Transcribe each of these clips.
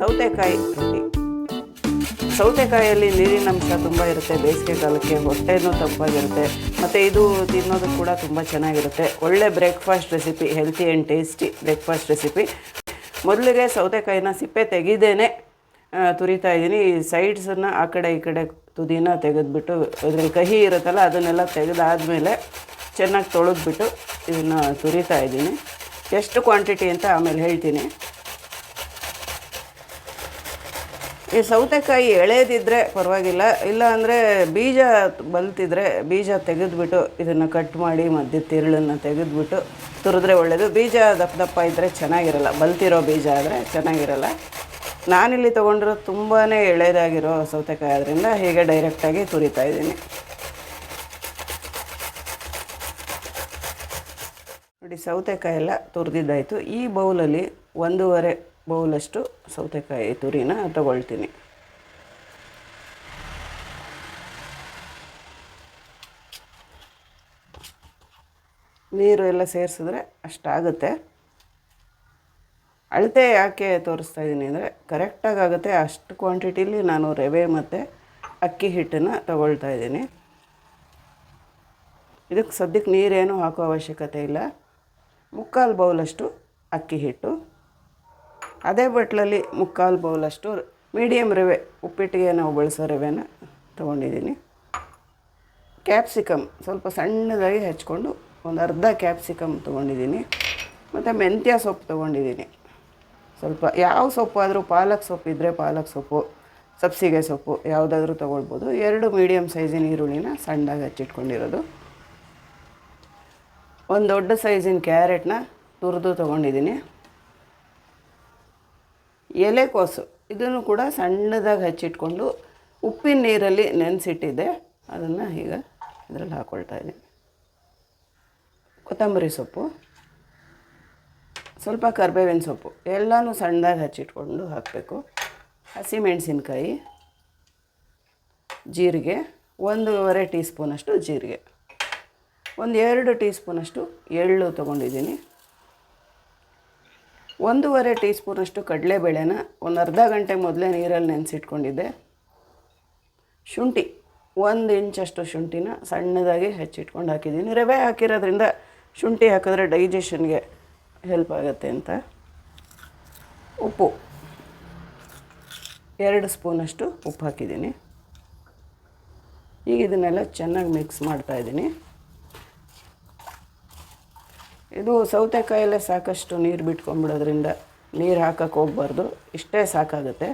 ಸೌತೆಕಾಯಿ. ರೊಟ್ಟಿ ಸೌತೆಕಾಯಿಯಲ್ಲಿ ನೀರಿನ ಅಂಶ ತುಂಬ ಇರುತ್ತೆ. ಬೇಸಿಗೆ ಕಾಲಕ್ಕೆ ಹೊಟ್ಟೆನೂ ತಂಪಾಗಿರುತ್ತೆ. ಮತ್ತು ಇದು ತಿನ್ನೋದು ಕೂಡ ತುಂಬ ಚೆನ್ನಾಗಿರುತ್ತೆ. ಒಳ್ಳೆ breakfast recipe healthy and tasty breakfast recipe ಮೊದಲಿಗೆ ಸೌತೆಕಾಯಿನ ಸಿಪ್ಪೆ ತೆಗೆದೇನೆ ತುರಿತಾ ಇದ್ದೀನಿ. ಸೈಡ್ಸನ್ನು ಆ ಕಡೆ ಈ ಕಡೆ ತುದಿನ ತೆಗೆದುಬಿಟ್ಟು, ಅದರಲ್ಲಿ ಕಹಿ ಇರುತ್ತಲ್ಲ, ಅದನ್ನೆಲ್ಲ ತೆಗೆದಾದ್ಮೇಲೆ ಚೆನ್ನಾಗಿ ತೊಳೆದ್ಬಿಟ್ಟು ಇದನ್ನು ತುರಿತಾ ಇದ್ದೀನಿ. ಎಷ್ಟು ಕ್ವಾಂಟಿಟಿ ಅಂತ ಆಮೇಲೆ ಹೇಳ್ತೀನಿ. ಈ ಸೌತೆಕಾಯಿ ಎಳೆಯದಿದ್ದರೆ ಪರವಾಗಿಲ್ಲ ಇಲ್ಲ ಅಂದರೆ ಬೀಜ ಬಲ್ತಿದ್ರೆ ಬೀಜ ತೆಗೆದುಬಿಟ್ಟು ಇದನ್ನು ಕಟ್ ಮಾಡಿ ಮಧ್ಯೆ ತಿರುಳನ್ನು ತೆಗೆದುಬಿಟ್ಟು ತುರಿದ್ರೆ ಒಳ್ಳೆಯದು ಬೀಜ ದಪ್ಪ ದಪ್ಪ ಇದ್ದರೆ ಚೆನ್ನಾಗಿರಲ್ಲ, ಬಲ್ತಿರೋ ಬೀಜ ಆದರೆ ಚೆನ್ನಾಗಿರಲ್ಲ. ನಾನಿಲ್ಲಿ ತೊಗೊಂಡಿರೋ ತುಂಬಾ ಎಳೆದಾಗಿರೋ ಸೌತೆಕಾಯಿ ಆದ್ದರಿಂದ ಹೀಗೆ ಡೈರೆಕ್ಟಾಗಿ ತುರಿತಾ ಇದ್ದೀನಿ. ನೋಡಿ ಸೌತೆಕಾಯಿ ಎಲ್ಲ ತುರಿದಿದ್ದಾಯಿತು. ಈ ಬೌಲಲ್ಲಿ ಒಂದೂವರೆ ಬೌಲಷ್ಟು ಸೌತೆಕಾಯಿ ತುರಿನ ತಗೊಳ್ತೀನಿ. ನೀರು ಎಲ್ಲ ಸೇರಿಸಿದ್ರೆ ಅಷ್ಟಾಗುತ್ತೆ. ಅಳತೆ ಯಾಕೆ ತೋರಿಸ್ತಾ ಇದ್ದೀನಿ ಅಂದರೆ ಕರೆಕ್ಟಾಗಿ ಆಗುತ್ತೆ. ಅಷ್ಟು ಕ್ವಾಂಟಿಟಿಲಿ ನಾನು ರವೆ ಮತ್ತು ಅಕ್ಕಿ ಹಿಟ್ಟನ್ನು ತಗೊಳ್ತಾ ಇದ್ದೀನಿ ಇದಕ್ಕೆ ಸದ್ಯಕ್ಕೆ ನೀರೇನು ಹಾಕೋ ಅವಶ್ಯಕತೆ ಇಲ್ಲ. ಮುಕ್ಕಾಲು ಬೌಲಷ್ಟು ಅಕ್ಕಿ ಹಿಟ್ಟು. ಅದೇ ಬಟ್ಲಲ್ಲಿ ಮುಕ್ಕಾಲು ಬೌಲಷ್ಟು ಮೀಡಿಯಮ್ ರವೆ ಉಪ್ಪಿಟ್ಟಿಗೆ ನಾವು ಬಳಸೋ ರವೆನ ತೊಗೊಂಡಿದ್ದೀನಿ. ಕ್ಯಾಪ್ಸಿಕಮ್ ಸ್ವಲ್ಪ ಸಣ್ಣದಾಗಿ ಹೆಚ್ಕೊಂಡು ಒಂದು ಅರ್ಧ ಕ್ಯಾಪ್ಸಿಕಮ್ ತೊಗೊಂಡಿದ್ದೀನಿ. ಮತ್ತು ಮೆಂತ್ಯ ಸೊಪ್ಪು ತೊಗೊಂಡಿದ್ದೀನಿ. ಸ್ವಲ್ಪ ಯಾವ ಸೊಪ್ಪು ಆದರೂ ಪಾಲಕ್ ಸೊಪ್ಪು ಇದ್ದರೆ ಪಾಲಕ್ ಸೊಪ್ಪು, ಸಬ್ಸಿಗೆ ಸೊಪ್ಪು ಯಾವುದಾದ್ರೂ ತೊಗೊಳ್ಬೋದು. ಎರಡು ಮೀಡಿಯಮ್ ಸೈಜಿನ ಈರುಳ್ಳಿನ ಸಣ್ಣದಾಗಿ ಹಚ್ಚಿಟ್ಕೊಂಡಿರೋದು. ಒಂದು ದೊಡ್ಡ ಸೈಜಿನ ಕ್ಯಾರೆಟ್ನ ತುರಿದು ತೊಗೊಂಡಿದ್ದೀನಿ. ಎಲೆಕೋಸು ಇದನ್ನು ಕೂಡ ಸಣ್ಣದಾಗಿ ಹಚ್ಚಿಟ್ಕೊಂಡು ಉಪ್ಪಿನ ನೀರಲ್ಲಿ ನೆನೆಸಿಟ್ಟಿದ್ದೆ. ಅದನ್ನು ಈಗ ಇದರಲ್ಲಿ ಹಾಕ್ಕೊಳ್ತಾ ಇದ್ದೀನಿ. ಕೊತ್ತಂಬರಿ ಸೊಪ್ಪು, ಸ್ವಲ್ಪ ಕರ್ಬೇವಿನ ಸೊಪ್ಪು, ಎಲ್ಲನೂ ಸಣ್ಣದಾಗಿ ಹಚ್ಚಿಟ್ಕೊಂಡು ಹಾಕಬೇಕು. ಹಸಿಮೆಣಸಿನ್ಕಾಯಿ, ಜೀರಿಗೆ, ಒಂದೂವರೆ ಟೀ ಸ್ಪೂನಷ್ಟು ಜೀರಿಗೆ. ಒಂದು ಎರಡು ಟೀ ಸ್ಪೂನಷ್ಟು ಎಳ್ಳು ತೊಗೊಂಡಿದ್ದೀನಿ. ಒಂದೂವರೆ ಟೀ ಸ್ಪೂನಷ್ಟು ಕಡಲೆಬೇಳೆನ ಒಂದು ಅರ್ಧ ಗಂಟೆ ಮೊದಲೇ ನೀರಲ್ಲಿ ನೆನೆಸಿಟ್ಕೊಂಡಿದ್ದೆ. ಶುಂಠಿ, ಒಂದು ಇಂಚಷ್ಟು ಶುಂಠಿನ ಸಣ್ಣದಾಗಿ ಹೆಚ್ಚಿಟ್ಕೊಂಡು ಹಾಕಿದ್ದೀನಿ. ರವೆ ಹಾಕಿರೋದ್ರಿಂದ ಶುಂಠಿ ಹಾಕಿದ್ರೆ ಡೈಜೆಷನ್ಗೆ ಹೆಲ್ಪ್ ಆಗುತ್ತೆ ಅಂತ. ಉಪ್ಪು, ಎರಡು ಸ್ಪೂನಷ್ಟು ಉಪ್ಪು ಹಾಕಿದ್ದೀನಿ. ಈಗ ಇದನ್ನೆಲ್ಲ ಚೆನ್ನಾಗಿ ಮಿಕ್ಸ್ ಮಾಡ್ತಾಯಿದ್ದೀನಿ ಇದು ಸೌತೆಕಾಯಲ್ಲೇ ಸಾಕಷ್ಟು ನೀರು ಬಿಟ್ಕೊಂಡ್ಬಿಡೋದ್ರಿಂದ ನೀರು ಹಾಕಕ್ಕೆ ಹೋಗ್ಬಾರ್ದು. ಇಷ್ಟೇ ಸಾಕಾಗುತ್ತೆ.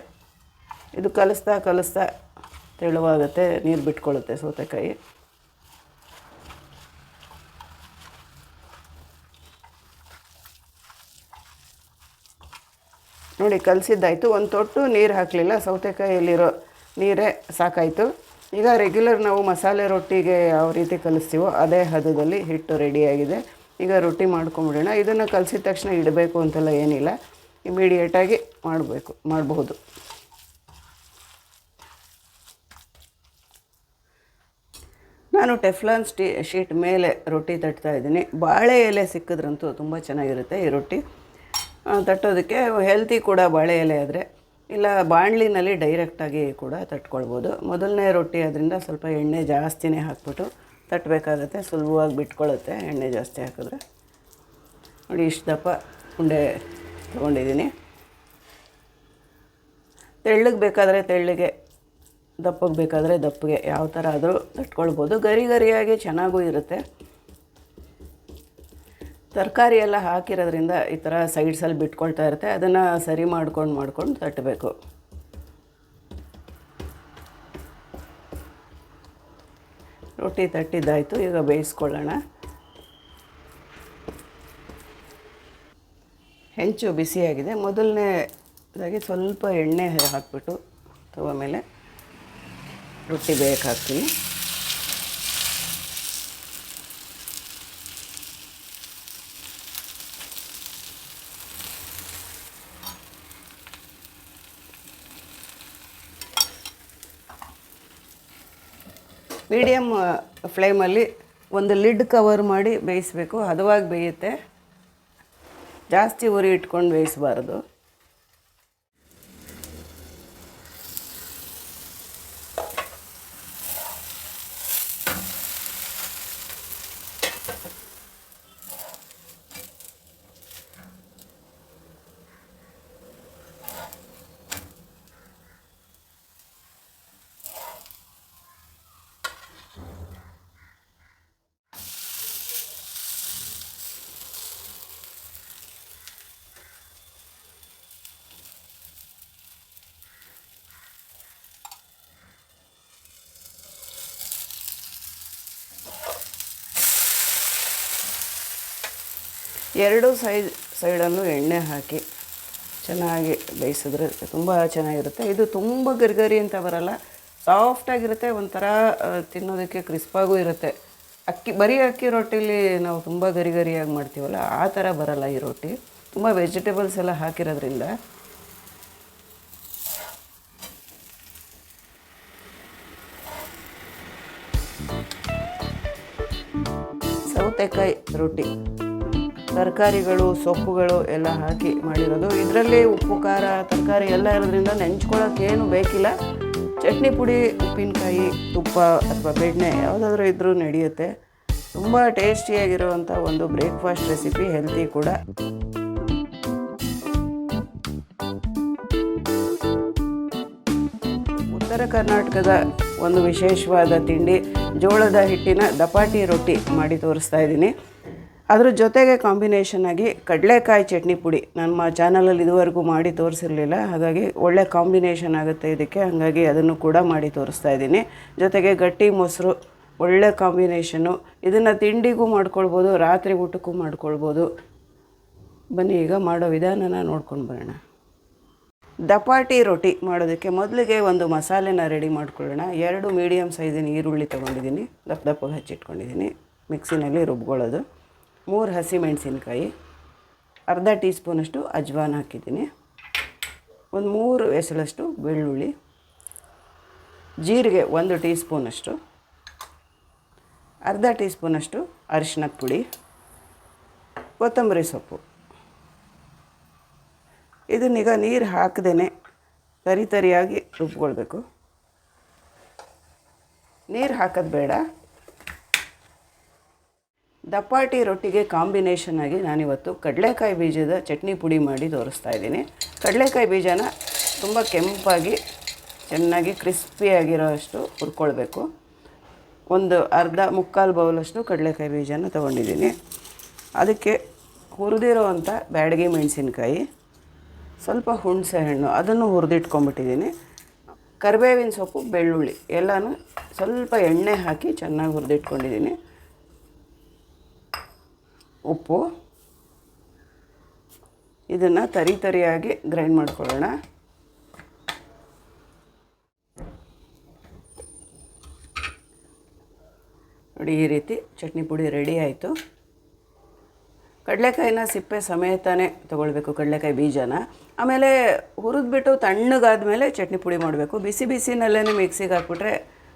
ಇದು ಕಲಿಸ್ತಾ ಕಲಿಸ್ತಾ ತೆಳುವಾಗುತ್ತೆ, ನೀರು ಬಿಟ್ಕೊಳ್ಳುತ್ತೆ ಸೌತೆಕಾಯಿ. ನೋಡಿ, ಕಲಸಿದ್ದಾಯಿತು. ಒಂದು ತೊಟ್ಟು ನೀರು ಹಾಕಲಿಲ್ಲ. ಸೌತೆಕಾಯಿಯಲ್ಲಿರೋ ನೀರೇ ಸಾಕಾಯಿತು. ಈಗ ರೆಗ್ಯುಲರ್ ನಾವು ಮಸಾಲೆ ರೊಟ್ಟಿಗೆ ಯಾವ ರೀತಿ ಕಲಿಸ್ತೀವೋ ಅದೇ ಹದದಲ್ಲಿ ಹಿಟ್ಟು ರೆಡಿಯಾಗಿದೆ ಈಗ ರೊಟ್ಟಿ ಮಾಡ್ಕೊಂಬಿಡೋಣ. ಇದನ್ನು ಕಲಸಿದ ತಕ್ಷಣ ಇಡಬೇಕು ಅಂತೆಲ್ಲ ಏನಿಲ್ಲ. ಇಮಿಡಿಯೇಟಾಗಿ ಮಾಡಬೇಕು, ಮಾಡಬಹುದು. ನಾನು ಟೆಫ್ಲಾನ್ ಸ್ಟೀ, ಶೀಟ್ ಮೇಲೆ ರೊಟ್ಟಿ ತಟ್ತಾ ಇದ್ದೀನಿ. ಬಾಳೆ ಎಲೆ ಸಿಕ್ಕಿದ್ರಂತೂ ತುಂಬ ಚೆನ್ನಾಗಿರುತ್ತೆ ಈ ರೊಟ್ಟಿ. ತಟ್ಟೋದಕ್ಕೆ ಹೆಲ್ತಿ ಕೂಡ ಬಾಳೆ ಎಲೆ ಆದರೆ, ಇಲ್ಲ ಬಾಣಲಿನಲ್ಲಿ ಡೈರೆಕ್ಟಾಗಿ ಕೂಡ ತಟ್ಕೊಳ್ಬೋದು. ಮೊದಲನೇ ರೊಟ್ಟಿ ಅದರಿಂದ ಸ್ವಲ್ಪ ಎಣ್ಣೆ ಜಾಸ್ತಿನೇ ಹಾಕ್ಬಿಟ್ಟು ತಟ್ಟಬೇಕಾಗತ್ತೆ ಸುಲಭವಾಗಿ ಬಿಟ್ಕೊಳ್ಳುತ್ತೆ ಎಣ್ಣೆ ಜಾಸ್ತಿ ಹಾಕಿದ್ರೆ. ನೋಡಿ, ಇಷ್ಟು ದಪ್ಪ ಉಂಡೆ ತೊಗೊಂಡಿದ್ದೀನಿ. ತೆಳ್ಳಗೆ ಬೇಕಾದರೆ ತೆಳ್ಳಗೆ, ದಪ್ಪಗೆ ಬೇಕಾದರೆ ದಪ್ಪಗೆ, ಯಾವ ಥರ ಆದರೂ ತಟ್ಕೊಳ್ಬೋದು. ಗರಿ ಗರಿಯಾಗಿ ಚೆನ್ನಾಗೂ ಇರುತ್ತೆ. ತರಕಾರಿ ಎಲ್ಲ ಹಾಕಿರೋದ್ರಿಂದ ಈ ಥರ ಸೈಡ್ಸಲ್ಲಿ ಬಿಟ್ಕೊಳ್ತಾ ಇರುತ್ತೆ. ಅದನ್ನು ಸರಿ ಮಾಡ್ಕೊಂಡು ಮಾಡ್ಕೊಂಡು ತಟ್ಟಬೇಕು ರೊಟ್ಟಿ ತಟ್ಟಿದ್ದಾಯಿತು, ಈಗ ಬೇಯಿಸ್ಕೊಳ್ಳೋಣ. ಹೆಂಚು ಬಿಸಿಯಾಗಿದೆ. ಮೊದಲನೇದಾಗಿ ಸ್ವಲ್ಪ ಎಣ್ಣೆ ಹಾಕಿಬಿಟ್ಟು ತವ ಮೇಲೆ ರೊಟ್ಟಿ ಬೇಯಕ್ಕೆ ಹಾಕ್ತೀನಿ. ಮೀಡಿಯಮ್ ಫ್ಲೇಮಲ್ಲಿ ಒಂದು ಲಿಡ್ ಕವರ್ ಮಾಡಿ ಬೇಯಿಸಬೇಕು. ಹದವಾಗಿ ಬೇಯುತ್ತೆ. ಜಾಸ್ತಿ ಉರಿ ಇಟ್ಕೊಂಡು ಬೇಯಿಸಬಾರ್ದು. ಎರಡು ಸೈಡ್ ಸೈಡಲ್ಲೂ ಎಣ್ಣೆ ಹಾಕಿ ಚೆನ್ನಾಗಿ ಬೇಯಿಸಿದ್ರೆ ತುಂಬ ಚೆನ್ನಾಗಿರುತ್ತೆ. ಇದು ತುಂಬ ಗರಿಗರಿ ಅಂತ ಬರಲ್ಲ ಸಾಫ್ಟಾಗಿರುತ್ತೆ ಒಂಥರ ತಿನ್ನೋದಕ್ಕೆ ಕ್ರಿಸ್ಪಾಗೂ ಇರುತ್ತೆ. ಅಕ್ಕಿ, ಬರೀ ಅಕ್ಕಿ ರೊಟ್ಟಿಲಿ ನಾವು ತುಂಬ ಗರಿಗರಿಯಾಗಿ ಮಾಡ್ತೀವಲ್ಲ, ಆ ಥರ ಬರಲ್ಲ ಈ ರೊಟ್ಟಿ. ತುಂಬ ವೆಜಿಟೇಬಲ್ಸ್ ಎಲ್ಲ ಹಾಕಿರೋದ್ರಿಂದ ಸೌತೆಕಾಯಿ ರೊಟ್ಟಿ ತರಕಾರಿಗಳು, ಸೊಪ್ಪುಗಳು ಎಲ್ಲ ಹಾಕಿ ಮಾಡಿರೋದು. ಇದರಲ್ಲಿ ಉಪ್ಪು, ಖಾರ, ತರಕಾರಿ ಎಲ್ಲ ಇರೋದ್ರಿಂದ ನೆಂಚ್ಕೊಳ್ಳೋಕ್ಕೇನು ಬೇಕಿಲ್ಲ. ಚಟ್ನಿ ಪುಡಿ, ಉಪ್ಪಿನಕಾಯಿ, ತುಪ್ಪ ಅಥವಾ ಬೆಣ್ಣೆ ಯಾವುದಾದ್ರೂ ಇದ್ದರೂ ನಡೆಯುತ್ತೆ. ತುಂಬ ಟೇಸ್ಟಿಯಾಗಿರುವಂಥ ಒಂದು ಬ್ರೇಕ್ಫಾಸ್ಟ್ ರೆಸಿಪಿ, ಹೆಲ್ತಿ ಕೂಡ. ಉತ್ತರ ಕರ್ನಾಟಕದ ಒಂದು ವಿಶೇಷವಾದ ತಿಂಡಿ, ಜೋಳದ ಹಿಟ್ಟಿನ ದಪಾಟಿ ರೊಟ್ಟಿ ಮಾಡಿ ತೋರಿಸ್ತಾ ಇದ್ದೀನಿ. ಅದ್ರ ಜೊತೆಗೆ ಕಾಂಬಿನೇಷನ್ ಆಗಿ ಕಡಲೆಕಾಯಿ ಚಟ್ನಿ ಪುಡಿ ನಮ್ಮ ಚಾನಲಲ್ಲಿ ಇದುವರೆಗೂ ಮಾಡಿ ತೋರಿಸಿರಲಿಲ್ಲ. ಹಾಗಾಗಿ ಒಳ್ಳೆ ಕಾಂಬಿನೇಷನ್ ಆಗುತ್ತೆ ಇದಕ್ಕೆ. ಹಾಗಾಗಿ ಅದನ್ನು ಕೂಡ ಮಾಡಿ ತೋರಿಸ್ತಾ ಇದ್ದೀನಿ. ಜೊತೆಗೆ ಗಟ್ಟಿ ಮೊಸರು, ಒಳ್ಳೆ ಕಾಂಬಿನೇಷನ್ನು ಇದನ್ನು ತಿಂಡಿಗೂ ಮಾಡ್ಕೊಳ್ಬೋದು, ರಾತ್ರಿ ಊಟಕ್ಕೂ ಮಾಡ್ಕೊಳ್ಬೋದು. ಬನ್ನಿ, ಈಗ ಮಾಡೋ ವಿಧಾನನ ನೋಡ್ಕೊಂಡು ಬರೋಣ. ದಪಾಟಿ ರೊಟ್ಟಿ ಮಾಡೋದಕ್ಕೆ ಮೊದಲಿಗೆ ಒಂದು ಮಸಾಲೆನ ರೆಡಿ ಮಾಡ್ಕೊಳ್ಳೋಣ. ಎರಡು ಮೀಡಿಯಮ್ ಸೈಜಿನ ಈರುಳ್ಳಿ ತೊಗೊಂಡಿದ್ದೀನಿ. ದಪ್ಪ ದಪ್ಪಗೆ ಹಚ್ಚಿಟ್ಕೊಂಡಿದ್ದೀನಿ. ಮಿಕ್ಸಿನಲ್ಲಿ ರುಬ್ಕೊಳ್ಳೋದು. ಮೂರು ಹಸಿ ಮೆಣಸಿನ್ಕಾಯಿ, ಅರ್ಧ ಟೀ ಸ್ಪೂನಷ್ಟು ಅಜ್ವಾನ ಹಾಕಿದ್ದೀನಿ. ಒಂದು ಮೂರು ಎಸಳಷ್ಟು ಬೆಳ್ಳುಳ್ಳಿ, ಜೀರಿಗೆ ಒಂದು ಟೀ ಸ್ಪೂನಷ್ಟು ಅರ್ಧ ಟೀ ಸ್ಪೂನಷ್ಟು ಅರಿಶಿನದ ಪುಡಿ, ಕೊತ್ತಂಬರಿ ಸೊಪ್ಪು. ಇದನ್ನೀಗ ನೀರು ಹಾಕದೇನೆ ತರಿ ತರಿಯಾಗಿ ರುಬ್ಕೊಳ್ಬೇಕು. ನೀರು ಹಾಕೋದು ಬೇಡ. ದಪಾಟಿ ರೊಟ್ಟಿಗೆ ಕಾಂಬಿನೇಷನ್ ಆಗಿ ನಾನಿವತ್ತು ಕಡಲೆಕಾಯಿ ಬೀಜದ ಚಟ್ನಿ ಪುಡಿ ಮಾಡಿ ತೋರಿಸ್ತಾ ಇದ್ದೀನಿ. ಕಡಲೆಕಾಯಿ ಬೀಜನ ತುಂಬ ಕೆಂಪಾಗಿ, ಚೆನ್ನಾಗಿ ಕ್ರಿಸ್ಪಿಯಾಗಿರೋ ಅಷ್ಟು ಹುರ್ಕೊಳ್ಬೇಕು. ಒಂದು ಅರ್ಧ ಮುಕ್ಕಾಲು ಬೌಲಷ್ಟು ಕಡಲೆಕಾಯಿ ಬೀಜನ ತೊಗೊಂಡಿದ್ದೀನಿ. ಅದಕ್ಕೆ ಹುರಿದಿರೋ ಅಂಥ ಬ್ಯಾಡಗಿ ಮೆಣಸಿನ್ಕಾಯಿ, ಸ್ವಲ್ಪ ಹುಣಸೆ ಹಣ್ಣು ಅದನ್ನು ಹುರಿದಿಟ್ಕೊಂಡ್ಬಿಟ್ಟಿದ್ದೀನಿ. ಕರಿಬೇವಿನ ಸೊಪ್ಪು, ಬೆಳ್ಳುಳ್ಳಿ ಎಲ್ಲನೂ ಸ್ವಲ್ಪ ಎಣ್ಣೆ ಹಾಕಿ ಚೆನ್ನಾಗಿ ಹುರಿದಿಟ್ಕೊಂಡಿದ್ದೀನಿ. ಉಪ್ಪು. ಇದನ್ನು ತರಿ ತರಿಯಾಗಿ ಗ್ರೈಂಡ್ ಮಾಡ್ಕೊಳ್ಳೋಣ. ನೋಡಿ, ಈ ರೀತಿ ಚಟ್ನಿ ಪುಡಿ ರೆಡಿ ಆಯಿತು. ಕಡಲೆಕಾಯಿನ ಸಿಪ್ಪೆ ಸಮೇತನೇ ತೊಗೊಳ್ಬೇಕು, ಕಡಲೆಕಾಯಿ ಬೀಜನ. ಆಮೇಲೆ ಹುರಿದ್ಬಿಟ್ಟು ತಣ್ಣಗಾದ್ಮೇಲೆ ಚಟ್ನಿ ಪುಡಿ ಮಾಡಬೇಕು. ಬಿಸಿ ಬಿಸಿನಲ್ಲೇ ಮಿಕ್ಸಿಗೆ ಹಾಕ್ಬಿಟ್ರೆ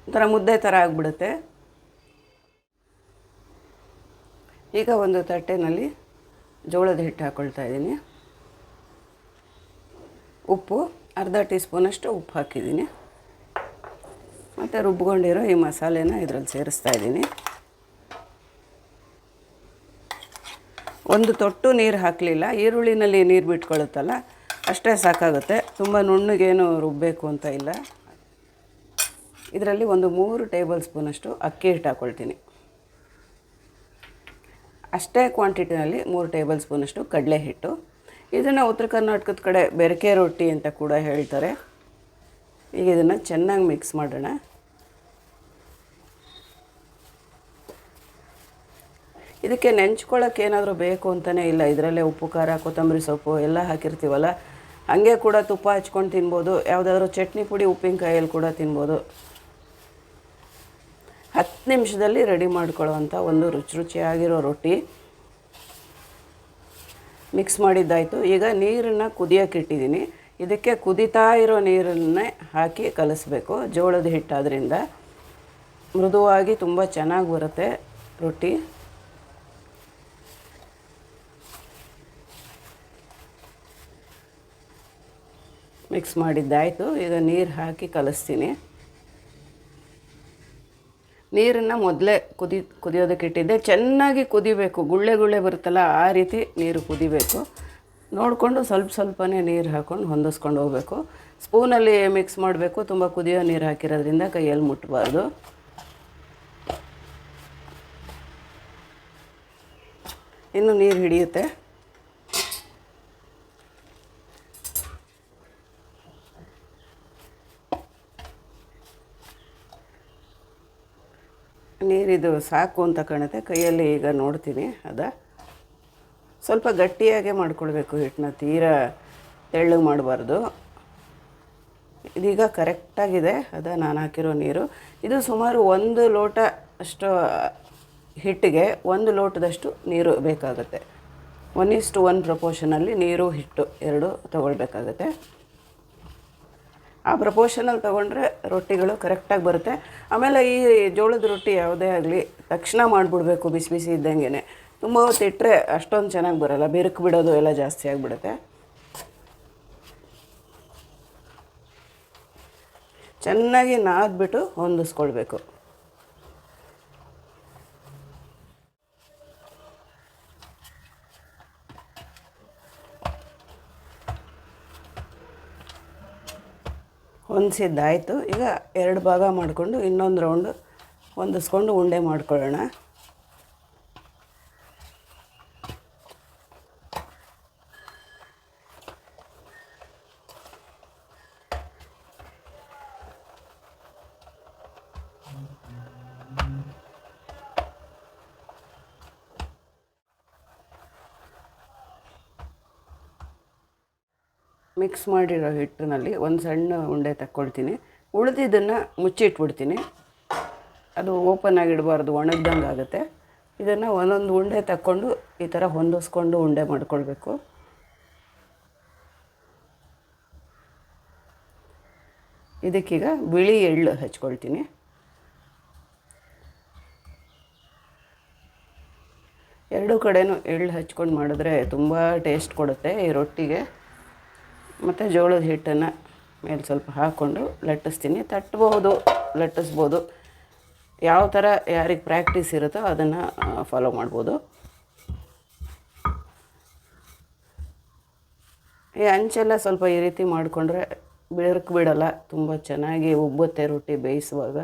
ಒಂಥರ ಮುದ್ದೆ ಥರ ಆಗಿಬಿಡುತ್ತೆ. ಈಗ ಒಂದು ತಟ್ಟೆನಲ್ಲಿ ಜೋಳದ ಹಿಟ್ಟು ಹಾಕ್ಕೊಳ್ತಾ ಇದ್ದೀನಿ. ಉಪ್ಪು, ಅರ್ಧ ಟೀ ಸ್ಪೂನಷ್ಟು ಉಪ್ಪು ಹಾಕಿದ್ದೀನಿ. ಮತ್ತು ರುಬ್ಕೊಂಡಿರೋ ಈ ಮಸಾಲೆನ ಇದರಲ್ಲಿ ಸೇರಿಸ್ತಾ ಇದ್ದೀನಿ. ಒಂದು ತೊಟ್ಟು ನೀರು ಹಾಕಲಿಲ್ಲ. ಈರುಳ್ಳಿನಲ್ಲಿ ನೀರು ಬಿಟ್ಕೊಳ್ಳುತ್ತಲ್ಲ ಅಷ್ಟೇ ಸಾಕಾಗುತ್ತೆ. ತುಂಬ ನುಣ್ಣಗೇನು ರುಬ್ಬಬೇಕು ಅಂತ ಇಲ್ಲ. ಇದರಲ್ಲಿ ಒಂದು ಮೂರು ಟೇಬಲ್ ಸ್ಪೂನಷ್ಟು ಅಕ್ಕಿ ಹಿಟ್ಟು ಹಾಕ್ಕೊಳ್ತೀನಿ ಅಷ್ಟೇ ಕ್ವಾಂಟಿಟಿನಲ್ಲಿ ಮೂರು ಟೇಬಲ್ ಸ್ಪೂನಷ್ಟು ಕಡಲೆ ಹಿಟ್ಟು ಇದನ್ನು ಉತ್ತರ ಕರ್ನಾಟಕದ ಕಡೆ ಬೆರಕೆ ರೊಟ್ಟಿ ಅಂತ ಕೂಡ ಹೇಳ್ತಾರೆ. ಈಗ ಇದನ್ನು ಚೆನ್ನಾಗಿ ಮಿಕ್ಸ್ ಮಾಡೋಣ. ಇದಕ್ಕೆ ನೆಂಚ್ಕೊಳ್ಳೋಕೆ ಏನಾದರೂ ಬೇಕು ಅಂತಲೇ ಇಲ್ಲ. ಇದರಲ್ಲೇ ಉಪ್ಪು, ಖಾರ, ಕೊತ್ತಂಬರಿ ಸೊಪ್ಪು ಎಲ್ಲ ಹಾಕಿರ್ತೀವಲ್ಲ. ಹಾಗೆ ಕೂಡ ತುಪ್ಪ ಹಚ್ಕೊಂಡು ತಿನ್ಬೋದು. ಯಾವುದಾದ್ರೂ ಚಟ್ನಿ ಪುಡಿ ಉಪ್ಪಿನಕಾಯಲ್ಲಿ ಕೂಡ ತಿನ್ಬೋದು. ಹತ್ತು ನಿಮಿಷದಲ್ಲಿ ರೆಡಿ ಮಾಡ್ಕೊಳ್ಳೋವಂಥ ಒಂದು ರುಚಿ ರುಚಿಯಾಗಿರೋ ರೊಟ್ಟಿ. ಮಿಕ್ಸ್ ಮಾಡಿದ್ದಾಯಿತು. ಈಗ ನೀರನ್ನು ಕುದಿಯೋಕೆ ಇಟ್ಟಿದ್ದೀನಿ. ಇದಕ್ಕೆ ಕುದಿತಾ ಇರೋ ನೀರನ್ನೇ ಹಾಕಿ ಕಲಿಸ್ಬೇಕು. ಜೋಳದ ಹಿಟ್ಟಾದ್ರಿಂದ ಮೃದುವಾಗಿ ತುಂಬ ಚೆನ್ನಾಗಿ ಬರುತ್ತೆ ರೊಟ್ಟಿ. ಮಿಕ್ಸ್ ಮಾಡಿದ್ದಾಯಿತು. ಈಗ ನೀರು ಹಾಕಿ ಕಲಿಸ್ತೀನಿ. ನೀರನ್ನು ಮೊದಲೇ ಕುದಿ, ಕುದಿಯೋದಕ್ಕೆ ಇಟ್ಟಿದ್ದೆ. ಚೆನ್ನಾಗಿ ಕುದಿಬೇಕು. ಗುಳ್ಳೆ ಗುಳ್ಳೆ ಬರುತ್ತಲ್ಲ ಆ ರೀತಿ ನೀರು ಕುದಿಬೇಕು. ನೋಡಿಕೊಂಡು ಸ್ವಲ್ಪ ಸ್ವಲ್ಪನೇ ನೀರು ಹಾಕ್ಕೊಂಡು ಹೊಂದಿಸ್ಕೊಂಡು ಹೋಗಬೇಕು. ಸ್ಪೂನಲ್ಲಿ ಮಿಕ್ಸ್ ಮಾಡಬೇಕು. ತುಂಬ ಕುದಿಯೋ ನೀರು ಹಾಕಿರೋದ್ರಿಂದ ಕೈಯಲ್ಲಿ ಮುಟ್ಟಬಾರ್ದು ಇನ್ನು ನೀರು ಹಿಡಿಯುತ್ತೆ. ನೀರಿದು ಸಾಕು ಅಂತ ಕಾಣುತ್ತೆ. ಕೈಯಲ್ಲಿ ಈಗ ನೋಡ್ತೀನಿ ಅದ. ಸ್ವಲ್ಪ ಗಟ್ಟಿಯಾಗೆ ಮಾಡ್ಕೊಳ್ಬೇಕು ಹಿಟ್ಟನ್ನ. ತೀರಾ ತೆಳ್ಳಗೆ ಮಾಡಬಾರ್ದು. ಇದೀಗ ಕರೆಕ್ಟಾಗಿದೆ ಅದ ನಾನು ಹಾಕಿರೋ ನೀರು. ಇದು ಸುಮಾರು ಒಂದು ಲೋಟ ಅಷ್ಟು ಹಿಟ್ಟಿಗೆ ಒಂದು ಲೋಟದಷ್ಟು ನೀರು ಬೇಕಾಗುತ್ತೆ. ಒನ್ ಇಸ್ಟು ಒನ್ ಪ್ರಪೋರ್ಷನಲ್ಲಿ ನೀರು, ಹಿಟ್ಟು ಎರಡು ತಗೊಳ್ಬೇಕಾಗತ್ತೆ. ಆ ಪ್ರಪೋಷನಲ್ಲಿ ತೊಗೊಂಡ್ರೆ ರೊಟ್ಟಿಗಳು ಕರೆಕ್ಟಾಗಿ ಬರುತ್ತೆ. ಆಮೇಲೆ ಈ ಜೋಳದ ರೊಟ್ಟಿ ಯಾವುದೇ ಆಗಲಿ ತಕ್ಷಣ ಮಾಡಿಬಿಡ್ಬೇಕು ಬಿಸಿ ಬಿಸಿ ಇದ್ದಂಗೆ ತುಂಬ ಹೊತ್ತಿಟ್ಟರೆ ಅಷ್ಟೊಂದು ಚೆನ್ನಾಗಿ ಬರೋಲ್ಲ, ಬಿರುಕು ಬಿಡೋದು ಎಲ್ಲ ಜಾಸ್ತಿ ಆಗಿಬಿಡುತ್ತೆ. ಚೆನ್ನಾಗಿ ನಾದ್ಬಿಟ್ಟು ಹೊಂದಿಸ್ಕೊಳ್ಬೇಕು. ಹೊಂದಿಸಿದ್ದಾಯಿತು. ಈಗ ಎರಡು ಭಾಗ ಮಾಡಿಕೊಂಡು ಇನ್ನೊಂದು ರೌಂಡು ಹೊಂದಿಸ್ಕೊಂಡು ಉಂಡೆ ಮಾಡ್ಕೊಳ್ಳೋಣ. ಮಿಕ್ಸ್ ಮಾಡಿರೋ ಹಿಟ್ಟಿನಲ್ಲಿ ಒಂದು ಸಣ್ಣ ಉಂಡೆ ತಕ್ಕೊಳ್ತೀನಿ. ಉಳಿದಿದ್ದನ್ನು ಮುಚ್ಚಿಟ್ಬಿಡ್ತೀನಿ. ಅದು ಓಪನ್ ಆಗಿಡಬಾರ್ದು, ಒಣಗ್ದಂಗೆ ಆಗುತ್ತೆ. ಇದನ್ನು ಒಂದೊಂದು ಉಂಡೆ ತಕ್ಕೊಂಡು ಈ ಥರ ಹೊಂದಿಸ್ಕೊಂಡು ಉಂಡೆ ಮಾಡ್ಕೊಳ್ಬೇಕು. ಇದಕ್ಕೀಗ ಬಿಳಿ ಎಳ್ಳು ಹಚ್ಕೊಳ್ತೀನಿ. ಎರಡೂ ಕಡೆನೂ ಎಳ್ಳು ಹಚ್ಕೊಂಡು ಮಾಡಿದ್ರೆ ತುಂಬ ಟೇಸ್ಟ್ ಕೊಡುತ್ತೆ ಈ ರೊಟ್ಟಿಗೆ. ಮತ್ತು ಜೋಳದ ಹಿಟ್ಟನ್ನು ಮೇಲೆ ಸ್ವಲ್ಪ ಹಾಕ್ಕೊಂಡು ಲಟ್ಟಿಸ್ತೀನಿ. ತಟ್ಬೋದು, ಲಟ್ಟಿಸ್ಬೋದು. ಯಾವ ಥರ ಯಾರಿಗೆ ಪ್ರಾಕ್ಟೀಸ್ ಇರುತ್ತೋ ಅದನ್ನು ಫಾಲೋ ಮಾಡ್ಬೋದು. ಈ ಅಂಚೆಲ್ಲ ಸ್ವಲ್ಪ ಈ ರೀತಿ ಮಾಡಿಕೊಂಡ್ರೆ ಬಿಡಕ್ಕೆ ಬಿಡಲ್ಲ. ತುಂಬ ಚೆನ್ನಾಗಿ ಉಬ್ಬುತ್ತೆ ರೊಟ್ಟಿ ಬೇಯಿಸುವಾಗ.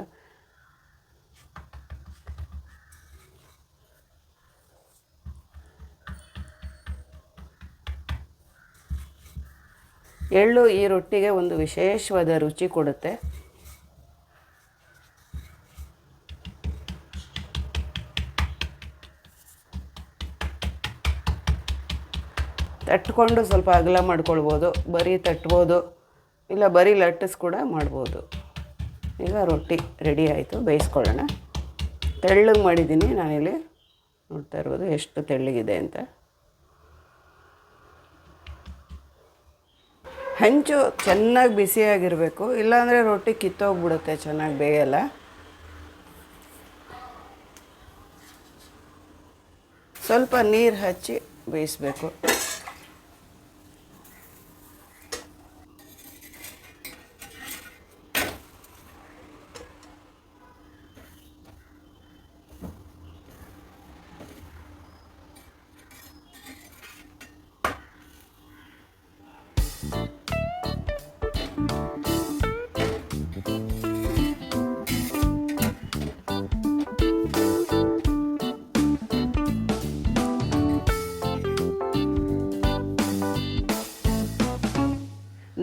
ಎಳ್ಳು ಈ ರೊಟ್ಟಿಗೆ ಒಂದು ವಿಶೇಷವಾದ ರುಚಿ ಕೊಡುತ್ತೆ. ತಟ್ಕೊಂಡು ಸ್ವಲ್ಪ ಅಗಲ ಮಾಡ್ಕೊಳ್ಬೋದು, ಬರೀ ತಟ್ಬೋದು, ಇಲ್ಲ ಬರೀ ಲಟ್ಟಿಸ್ ಕೂಡ ಮಾಡ್ಬೋದು. ಈಗ ರೊಟ್ಟಿ ರೆಡಿ ಆಯಿತು, ಬೇಯಿಸ್ಕೊಳ್ಳೋಣ. ತೆಳ್ಳಗೆ ಮಾಡಿದ್ದೀನಿ, ನಾನಿಲ್ಲಿ ನೋಡ್ತಾ ಇರ್ಬೋದು ಎಷ್ಟು ತೆಳ್ಳಗಿದೆ ಅಂತ. ಹಂಚು ಚೆನ್ನಾಗಿ ಬಿಸಿಯಾಗಿರಬೇಕು ಇಲ್ಲಾಂದರೆ ರೊಟ್ಟಿ ಕಿತ್ತೋಗ್ಬಿಡುತ್ತೆ ಚೆನ್ನಾಗಿ ಬೇಯಲ್ಲ. ಸ್ವಲ್ಪ ನೀರು ಹಚ್ಚಿ ಬೇಯಿಸ್ಬೇಕು.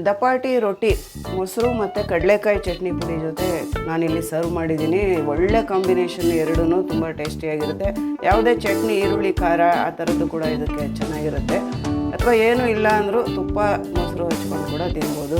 ದಪಾಟಿ ರೊಟ್ಟಿ, ಮೊಸರು ಮತ್ತು ಕಡಲೆಕಾಯಿ ಚಟ್ನಿ ಪುಡಿ ಜೊತೆ ನಾನಿಲ್ಲಿ ಸರ್ವ್ ಮಾಡಿದ್ದೀನಿ. ಒಳ್ಳೆ ಕಾಂಬಿನೇಷನ್ ಎರಡೂ ತುಂಬ ಟೇಸ್ಟಿಯಾಗಿರುತ್ತೆ ಯಾವುದೇ ಚಟ್ನಿ, ಈರುಳ್ಳಿ, ಖಾರ ಆ ಥರದ್ದು ಕೂಡ ಇದಕ್ಕೆ ಚೆನ್ನಾಗಿರುತ್ತೆ. ಅಥವಾ ಏನೂ ಇಲ್ಲ ಅಂದರೂ ತುಪ್ಪ, ಮೊಸರು ಹಚ್ಕೊಂಡು ಕೂಡ ತಿನ್ಬೋದು.